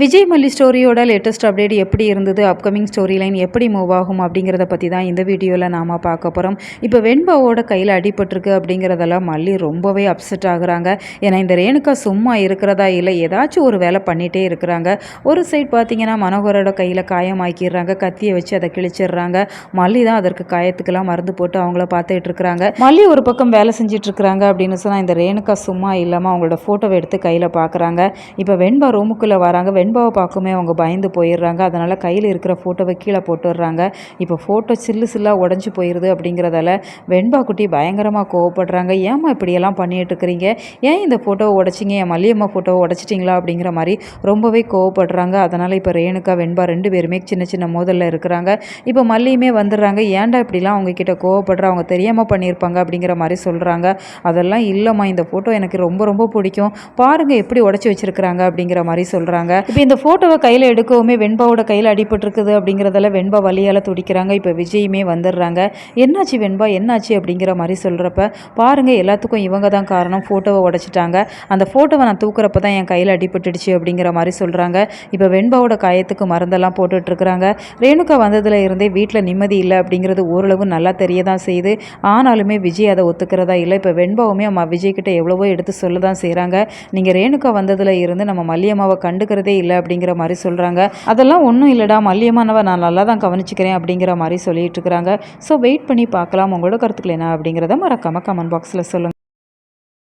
விஜய் மல்லி ஸ்டோரியோட latest update எப்படி இருந்தது? அப்கமிங் ஸ்டோரி லைன் எப்படி மூவ் ஆகும் அப்படிங்கிறத பற்றி தான் இந்த வீடியோவில் நாம் பார்க்க போகிறோம் இப்போ வெண்பாவோட கையில் அடிபட்டிருக்கு அப்படிங்கிறதெல்லாம் மல்லி ரொம்பவே அப்செட் ஆகுறாங்க. ஏன்னா இந்த ரேணுகா சும்மா இருக்கிறதா இல்லை ஏதாச்சும் ஒரு வேலை பண்ணிகிட்டே இருக்கிறாங்க. ஒரு சைட் பார்த்தீங்கன்னா மனோகரோட கையில் காயமாக்கிடுறாங்க. கத்தியை வச்சு அதை கிழிச்சிடுறாங்க. மல்லி தான் அதற்கு காயத்துக்கெல்லாம் மருந்து போட்டு அவங்கள பார்த்துட்டு இருக்கிறாங்க. மல்லி ஒரு பக்கம் வேலை செஞ்சுட்டு இருக்கிறாங்க அப்படின்னு சொன்னால் இந்த ரேணுகா சும்மா இல்லாமல் அவங்களோட ஃபோட்டோவை எடுத்து கையில் பார்க்குறாங்க இப்போ வெண்பா ரூமுக்குள்ளே வராங்க. வெண்பாவை பார்க்குமே அவங்க பயந்து போயிடுறாங்க. அதனால் கையில் இருக்கிற ஃபோட்டோவை கீழே போட்டுடுறாங்க. இப்போ ஃபோட்டோ சில்லு சில்லாக உடஞ்சி போயிடுது அப்படிங்கிறதால வெண்பா குட்டி பயங்கரமாக கோவப்படுறாங்க. ஏம்மா இப்படியெல்லாம் பண்ணிட்டு இருக்கிறீங்க? ஏன் இந்த ஃபோட்டோவை உடச்சிங்க? என் மல்லியம்மா ஃபோட்டோவை உடச்சிட்டிங்களா? அப்படிங்கிற மாதிரி ரொம்பவே கோவப்படுறாங்க. அதனால் இப்போ ரேணுகா வெண்பா ரெண்டு பேருமே சின்ன சின்ன மோதலில் இருக்கிறாங்க. இப்போ மல்லியுமே வந்துடுறாங்க. ஏன்டா இப்படிலாம் அவங்கக்கிட்ட கோவப்படுற? அவங்க தெரியாமல் பண்ணியிருப்பாங்க அப்படிங்கிற மாதிரி சொல்கிறாங்க அதெல்லாம் இல்லைம்மா. இந்த ஃபோட்டோ எனக்கு ரொம்ப ரொம்ப பிடிக்கும். பாருங்கள் எப்படி உடச்சி வச்சிருக்கிறாங்க அப்படிங்கிற மாதிரி சொல்கிறாங்க இப்போ இந்த ஃபோட்டோவை கையில் எடுக்கவுமே வெண்பாவோட கையில் அடிபட்டிருக்குது அப்படிங்கிறதால வெண்பா வலியால் துடிக்கிறாங்க. இப்போ விஜயுமே வந்துடுறாங்க. என்னாச்சு வெண்பா? என்னாச்சு அப்படிங்கிற மாதிரி சொல்கிறப்ப பாருங்கள் எல்லாத்துக்கும் இவங்க தான் காரணம். ஃபோட்டோவை உடைச்சிட்டாங்க. அந்த ஃபோட்டோவை நான் தூக்குறப்ப தான் என் கையில் அடிபட்டுடுச்சு அப்படிங்கிற மாதிரி சொல்கிறாங்க இப்போ வெண்பாவோட காயத்துக்கு மருந்தெல்லாம் போட்டுட்ருக்குறாங்க. ரேணுகா வந்ததில் இருந்தே வீட்டில் நிம்மதி இல்லை அப்படிங்கிறது ஓரளவு நல்லா தெரிய தான் செய்யுது. ஆனாலுமே விஜய் அதை ஒத்துக்கிறதா இல்லை. இப்போ வெண்பாவுமே அம்மா விஜய்கிட்ட எவ்வளவோ எடுத்து சொல்ல தான் செய்கிறாங்க நீங்கள் ரேணுகா வந்ததில் இருந்து நம்ம மல்லியம்மாவை கண்டுக்கிறதே இல்லை அப்படிங்கிற மாதிரி சொல்கிறாங்க அதெல்லாம் ஒன்றும் இல்லைடா மல்லியமானவ நான் நல்லா தான் கவனிச்சுக்கிறேன் அப்படிங்கிற மாதிரி சொல்லிட்டு இருக்கிறாங்க ஸோ வெயிட் பண்ணி பார்க்கலாம். உங்களோட கருத்துக்கள் என்ன அப்படிங்கிறத மறக்காமல் கமெண்ட் பாக்ஸில் சொல்லுங்கள்